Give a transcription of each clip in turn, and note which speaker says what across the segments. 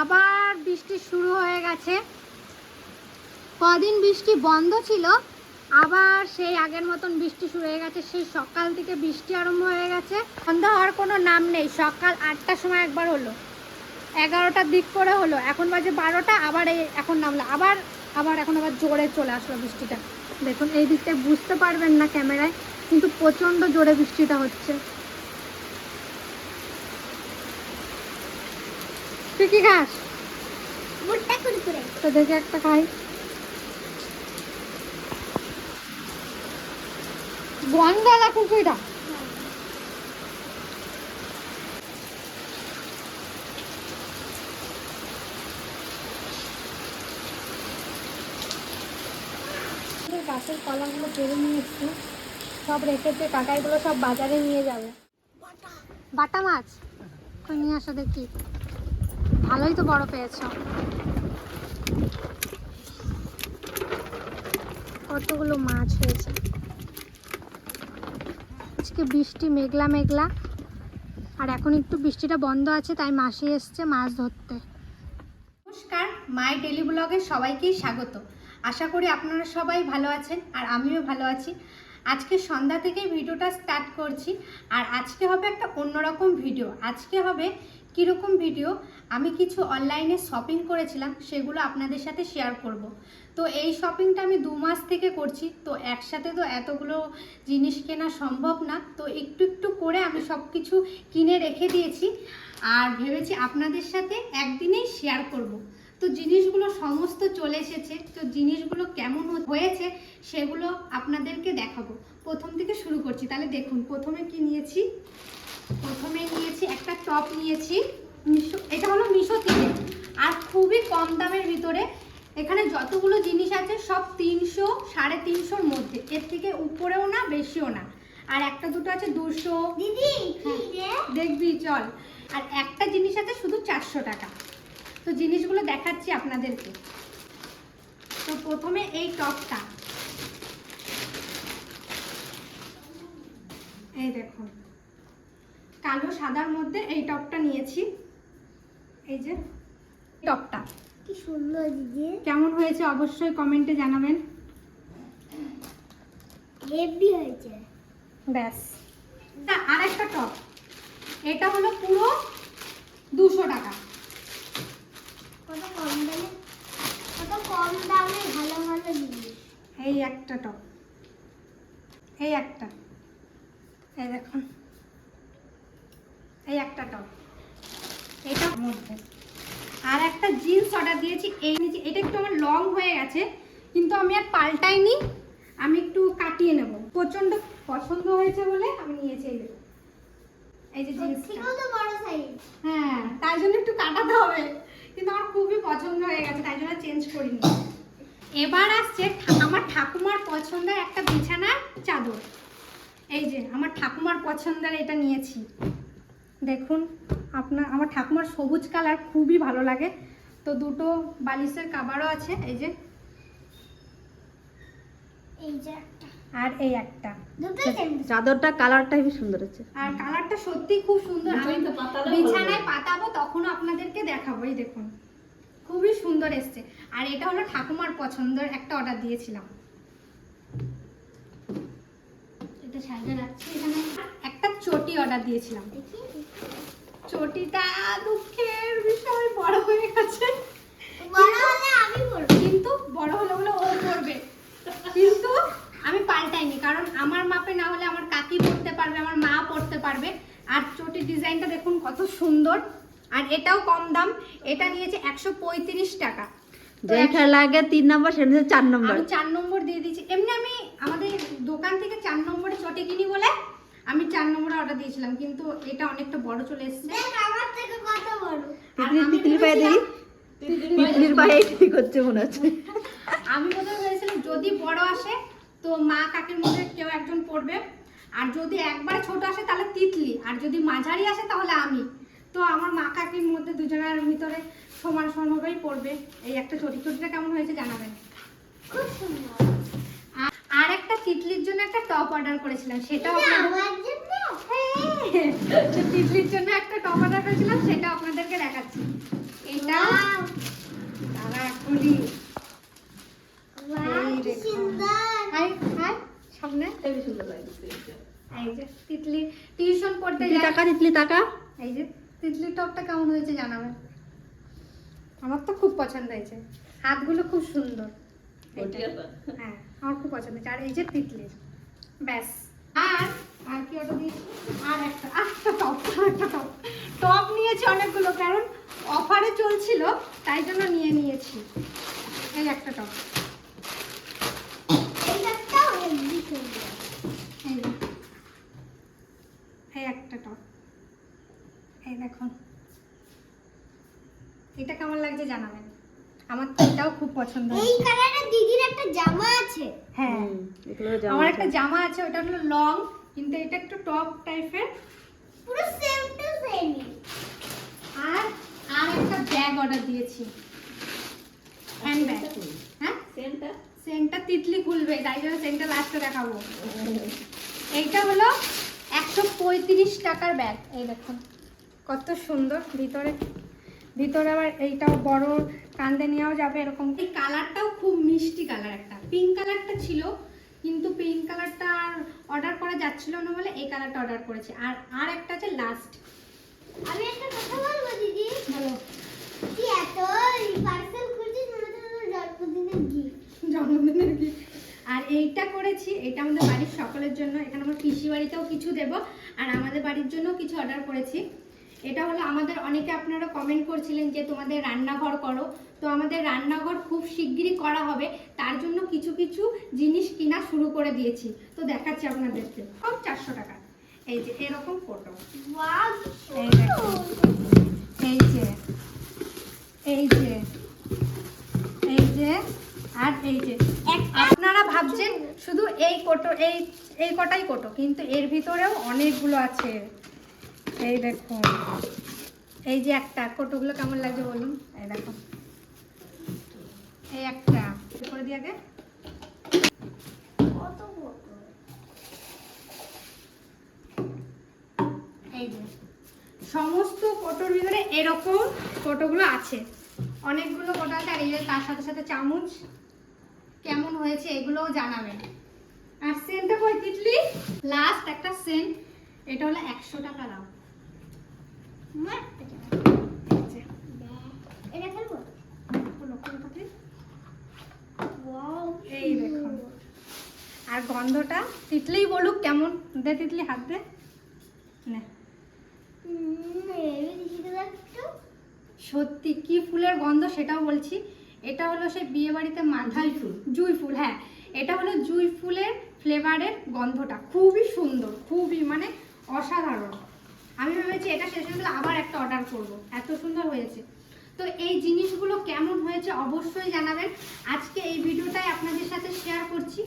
Speaker 1: আবার বৃষ্টি শুরু হয়ে গেছে। কদিন বৃষ্টি বন্ধ ছিল, আবার সেই আগের মতন বৃষ্টি শুরু হয়ে গেছে, সেই সকাল থেকে বৃষ্টি আরম্ভ হয়ে গেছে। বন্ধ হওয়ার কোনো নাম নেই, সকাল আটটার সময় একবার হলো। এগারোটার দিক করে হলো, এখন বাজে বারোটা, আবার এই এখন নামলো, আবার আবার এখন আবার জোরে চলে আসলো বৃষ্টিটা। দেখুন, এই দিকটায় বুঝতে পারবেন না ক্যামেরায়, কিন্তু প্রচণ্ড জোরে বৃষ্টিটা হচ্ছে। তুই কি খাস?
Speaker 2: ভুট্টা কুরকুরে।
Speaker 1: তো দেখে একটা খাই? গন্ধলা কুকুরটা গাছের কলাগুলো পেরে নিয়ে এসছি। সব রেখেছে কাকাইগুলো সব বাজারে নিয়ে যাবে। বাটা মাছ? নিয়ে আসো দেখি। ভালোই তো বড় পেয়েছ। কতগুলো মাছ হয়েছে। আজকে বৃষ্টি মেঘলা মেঘলা। আর এখন একটু বৃষ্টিটা বন্ধ আছে, তাই মাসি এসছে মাছ ধরতে। নমস্কার মাই ডেলি ব্লগে সবাইকেই স্বাগত। আশা করি আপনারা সবাই ভালো আছেন আর আমিও ভালো আছি। আজকে সন্ধ্যা থেকেই ভিডিওটা স্টার্ট করছি। আর আজকে হবে একটা অন্যরকম ভিডিও। আজকে হবে কীরকম ভিডিও আমি কিছু অনলাইনে শপিং করেছিলাম, সেগুলো আপনাদের সাথে শেয়ার করব। তো এই শপিংটা আমি দু মাস থেকে করছি, তো একসাথে তো এতগুলো জিনিস কেনা সম্ভব না, তো একটু একটু করে আমি সব কিছু কিনে রেখে দিয়েছি। আর ভেবেছি আপনাদের সাথে একদিনেই শেয়ার করব। তো জিনিসগুলো সমস্ত চলে এসেছে, তো জিনিসগুলো কেমন হয়েছে, সেগুলো আপনাদেরকে দেখাবো। প্রথম থেকে শুরু করছি, তাহলে দেখুন, প্রথমে কি নিয়েছি? প্রথমে নিয়েছি একটা টপ নিয়েছি মিশো এটা হলো মিশো থেকে আর খুবই কম দামের ভিতরে এখানে যতগুলো জিনিস আছে সব তিনশো সাড়ে তিনশোর মধ্যে। এর থেকে উপরেও না বেশিও না। আর একটা দুটো আছে দুশো।
Speaker 2: দিদি
Speaker 1: দেখবি চল। আর একটা জিনিস আছে শুধু চারশো টাকা। তো জিনিসগুলো দেখাচ্ছি আপনাদেরকে। তো প্রথমে এই টপটা। এই দেখুন। কালো সাদার মধ্যে এই টপটা নিয়েছি। এই যে টপটা।
Speaker 2: কি সুন্দর দিদি।
Speaker 1: কেমন হয়েছে অবশ্যই কমেন্টে জানাবেন।
Speaker 2: হেভি হয়েছে।
Speaker 1: ব্যাস। তা আর একটা টপ। এটা হলো পুরো দুশো টাকা।
Speaker 2: কত কম দামে? কত কম দামে ভালো ভালো জিনিস।
Speaker 1: এই একটা টপ। এই একটা। এই দেখুন। এই একটা টপ। এটা মধ্যে। আর একটা জিন্স অর্ডার দিয়েছি এই নিচে। এটা একটু আমার লং হয়ে গেছে কিন্তু আমি আর পাল্টাইনি। আমি একটু কাটিয়ে নেব। প্রচণ্ড পছন্দ হয়েছে বলে আমি নিয়েছি এই এই যে জিন্সটা।
Speaker 2: থেকেও তো বড় সাইজ
Speaker 1: হ্যাঁ তাই জন্য একটু কাটাতে হবে। কিন্তু আমার খুবই পছন্দ হয়ে গেছে তাই জন্য চেঞ্জ করিনি। এবার আসছে আমার ঠাকুমার পছন্দের একটা বিছানার চাদর। এই যে আমার ঠাকুমার পছন্দের এটা নিয়েছি। দেখুন আপনার আমার ঠাকুমার সবুজ কালার খুবই ভালো লাগে। তো দুটো বালিশের কাবারও আছে এই যে।
Speaker 2: এই যে একটা।
Speaker 1: আর এই একটা।
Speaker 3: চাদরটা কালারটা হেবি সুন্দর হচ্ছে।
Speaker 1: আর কালারটা সত্যি খুব সুন্দর। আমি বিছানায় পাতাবো তখনও আপনাদেরকে দেখাবো এই দেখুন। খুবই সুন্দর এসছে। আর এটা হলো ঠাকুমার পছন্দের একটা অর্ডার দিয়েছিলাম। এটা সাইডে রাখছি এখানে। একটা চটি অর্ডার দিয়েছিলাম।
Speaker 2: দেখি।
Speaker 1: চটিটা দুঃখের বিষয় বড় হয়ে গেছে।
Speaker 2: বড় হলে আমি পরবো
Speaker 1: কিন্তু বড় হলে বলে ও পড়বে। কিন্তু আমি পাল্টাইনি কারণ আমার মাপে না হলে আমার কাকি পড়তে পারবে আমার মা পড়তে পারবে। আর চটির ডিজাইনটা দেখুন কত সুন্দর। আর এটাও কম দাম এটা নিয়েছে একশো পঁয়ত্রিশ টাকা।
Speaker 3: যেটা লাগে তিন নম্বর সেটা চার নম্বর।
Speaker 1: আমি চার নম্বর দিয়ে দিয়েছি। এমনি আমি আমাদের দোকান থেকে চার নম্বরে চটি কিনি বলে আমি চার নম্বরে অর্ডার দিয়েছিলাম কিন্তু এটা অনেকটা বড় চলে এসেছে।
Speaker 2: আমার থেকে কত বড়?
Speaker 3: তিতলি
Speaker 1: আমি
Speaker 3: তিতলির পায়ে দেখি তিতলির পায়ে ঠিক হচ্ছে মনে হচ্ছে।
Speaker 1: আমি প্রথমে ভেবেছিলাম যদি বড় আসে তো মা কাকির মধ্যে কেউ একজন পড়বে। আর যদি একবার ছোট আসে তাহলে তিতলি। আর যদি মাঝারি আসে তাহলে আমি। তো আমার মা কাকির মধ্যে দুজনের ভিতরে সমান সমানভাবেই পড়বে। এই একটা চটি চটিটা কেমন হয়েছে জানাবেন।
Speaker 2: খুব সুন্দর।
Speaker 1: আর- একটা তিতলির জন্য একটা টপ অর্ডার করেছিলাম সেটাও হ্যাঁ, তিতলির জন্য একটা টপ অর্ডার করেছিলাম সেটা আপনাদেরকে দেখাচ্ছি। এটা হাই হাই সামনে।
Speaker 3: হেবি সুন্দর লাগছে
Speaker 1: এই যে। তিতলি টিউশন পড়তে যায়।
Speaker 3: টাকা তিতলি টাকা।
Speaker 1: এই যে তিতলি টপটা কেমন হয়েছে জানাবেন। আমার তো খুব পছন্দ হয়েছে। হাতগুলো খুব সুন্দর। হ্যাঁ। আমার খুব পছন্দ আর এই যে তিতলির ব্যাস। আর আর কি অর্ডার দিয়েছি? আর একটা একটা টপ একটা টপ টপ নিয়েছি অনেকগুলো কারণ অফারে চলছিল তাই জন্য নিয়ে নিয়েছি। এই একটা টপ এই একটা টপ এই দেখুন এটা কেমন লাগছে জানাবেন? আমার তো এটাও খুব পছন্দ
Speaker 2: এই একটা জামা আছে।
Speaker 1: হ্যাঁ আমার একটা জামা আছে ওটা হলো লং কিন্তু এটা একটু টপ টাইপের
Speaker 2: পুরো সেম টু সেম
Speaker 1: আর আর একটা ব্যাগ অর্ডার দিয়েছি। হ্যান্ড ব্যাগ হ্যাঁ?
Speaker 3: সেন্টটা
Speaker 1: সেন্টটা তিতলি খুলবে তাই জন্য সেন্টটা লাস্টে দেখাবো। এইটা হলো একশো পঁয়ত্রিশ টাকার ব্যাগ এই দেখুন কত সুন্দর ভিতরে ভিতরে আবার এইটাও বড় কান্দে নেওয়াও যাবে এরকম। এই কালারটাও খুব মিষ্টি কালার একটা। পিঙ্ক কালারটা ছিল কিন্তু পিঙ্ক কালারটা আর অর্ডার করা যাচ্ছিল না বলে এই কালারটা অর্ডার করেছি। আর আর একটা আছে লাস্ট
Speaker 2: আমি একটা কথা বলব দিদি?
Speaker 1: ভালো
Speaker 2: তুই এত পার্সেল খুঁজছিস মনে হচ্ছে জন্মদিনের গিফট
Speaker 1: জন্মদিনের gift। আর এইটা করেছি এটা আমাদের বাড়ির সকলের জন্য। এখানে আমার পিসি বাড়িতেও কিছু দেব আর আমাদের বাড়ির জন্য কিছু অর্ডার করেছি। এটা হলো আমাদের অনেকে আপনারা কমেন্ট করছিলেন যে তোমাদের রান্নাঘর করো। তো আমাদের রান্নাঘর খুব শিগগিরই করা হবে তার জন্য কিছু কিছু জিনিস কিনা শুরু করে দিয়েছি। তো দেখাচ্ছি আপনাদেরকে। সব চারশো টাকা। এই যে এরকম ফটো এই যে এই যে এই যে আর এই যে। আপনারা ভাবছেন শুধু এই কোটো এই এই কটাই কোটো কিন্তু এর ভিতরেও অনেকগুলো আছে। এই দেখুন এই যে একটা কোটোগুলো কেমন লাগছে বলুন? এই দেখো। এই একটা করে দিয়ে আগে। এই যে, সমস্ত কোটোর ভিতরে এরকম কোটোগুলো আছে। অনেকগুলো কোটো আছে, আর এই যে তার সাথে সাথে চামচ কেমন হয়েছে এগুলোও জানাবেন। আর সেন্টটা কই তিতলি? লাস্ট একটা সেন্ট, এটা হলো একশো টাকা দাম। এই দেখুন। আর গন্ধটা তিতলিই বলুক কেমন? দে তিতলি হাত দে। নে। সত্যি কি ফুলের গন্ধ সেটাও বলছি। এটা হলো সেই বিয়ে বাড়িতে মাথায় ফুল। জুই ফুল হ্যাঁ। এটা হলো জুই ফুলের ফ্লেভারের গন্ধটা। খুবই সুন্দর খুবই মানে অসাধারণ। আমি ভেবেছি এটা শেষ হয়ে গেলে আবার একটা অর্ডার করব। এত সুন্দর হয়েছে। তো এই জিনিসগুলো কেমন হয়েছে অবশ্যই জানাবেন। আজকে এই ভিডিওটাই আপনাদের সাথে শেয়ার করছি।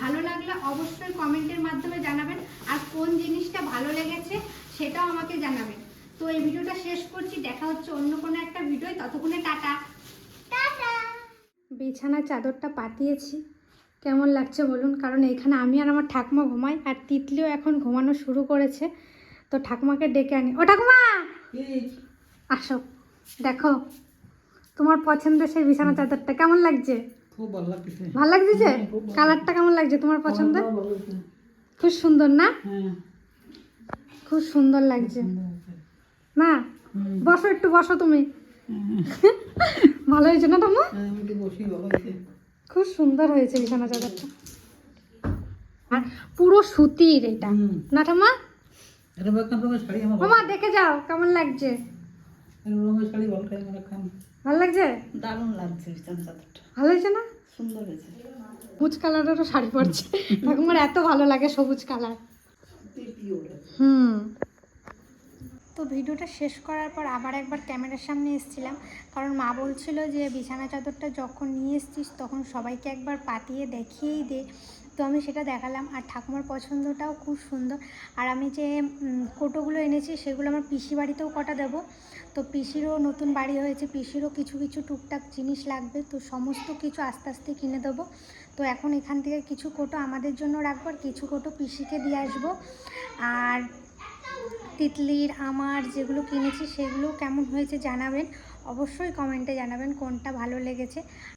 Speaker 1: ভালো লাগলে অবশ্যই কমেন্টের মাধ্যমে জানাবেন। আর কোন জিনিসটা ভালো লেগেছে সেটাও আমাকে জানাবেন। তো এই ভিডিওটা শেষ করছি। দেখা হচ্ছে অন্য কোনো একটা ভিডিও ততক্ষণে টাটা।
Speaker 2: টাটা।
Speaker 1: বিছানার চাদরটা পাতিয়েছি। কেমন লাগছে বলুন? কারণ এখানে আমি আর আমার ঠাকুমা ঘুমাই আর তিতলিও এখন ঘুমানো শুরু করেছে। তো ঠাকুমাকে ডেকে আনি। ও ঠাকুমা! আসো। দেখো তোমার পছন্দের সেই বিছানা চাদরটা কেমন লাগছে?
Speaker 4: ভালো
Speaker 1: লাগছে কালারটা কেমন লাগছে তোমার
Speaker 4: লাগছে।
Speaker 1: খুব সুন্দর না?
Speaker 4: হ্যাঁ।
Speaker 1: খুব সুন্দর লাগছে। না? বসো একটু বসো তুমি। ভালো হয়েছে না
Speaker 4: হ্যাঁ, হয়েছে।
Speaker 1: খুব সুন্দর হয়েছে বিছানা চাদরটা। আর পুরো সুতির এটা। না ঠাম্মা
Speaker 4: এরকম একটা রঙের শাড়ি আমার
Speaker 1: মামা দেখে যাও কেমন লাগছে?
Speaker 4: এরকম রঙের শাড়ি ভালো লাগে আমার খান
Speaker 1: ভালো লাগছে?
Speaker 3: দারুণ লাগছে বিছানা চাদরটা।
Speaker 1: ভালো হয়েছে না?
Speaker 3: সুন্দর হয়েছে।
Speaker 1: সবুজ কালারেরও শাড়ি পরছে। ঠাকুমার এত ভালো লাগে সবুজ কালার। হুম। তো ভিডিওটা শেষ করার পর আবার একবার ক্যামেরার সামনে এসেছিলাম। কারণ মা বলছিল যে বিছানা চাদরটা যখন নিয়ে এসছিস তখন সবাইকে একবার পাতিয়ে দেখিয়েই দে। তো আমি সেটা দেখালাম। আর ঠাকুমার পছন্দটাও খুব সুন্দর। আর আমি যে কোটোগুলো এনেছি সেগুলো আমার পিসি বাড়িতেও কটা দেবো। তো পিসিরও নতুন বাড়ি হয়েছে, পিসিরও কিছু কিছু টুকটাক জিনিস লাগবে। তো সমস্ত কিছু আস্তে আস্তে কিনে দেবো। তো এখন এখান থেকে কিছু কোটো আমাদের জন্য রাখব আর কিছু কোটো পিসিকে দিয়ে আসব। আর তিতলির, আমার যেগুলো কিনেছি সেগুলো কেমন হয়েছে জানাবেন। অবশ্যই কমেন্টে জানাবেন কোনটা ভালো লেগেছে।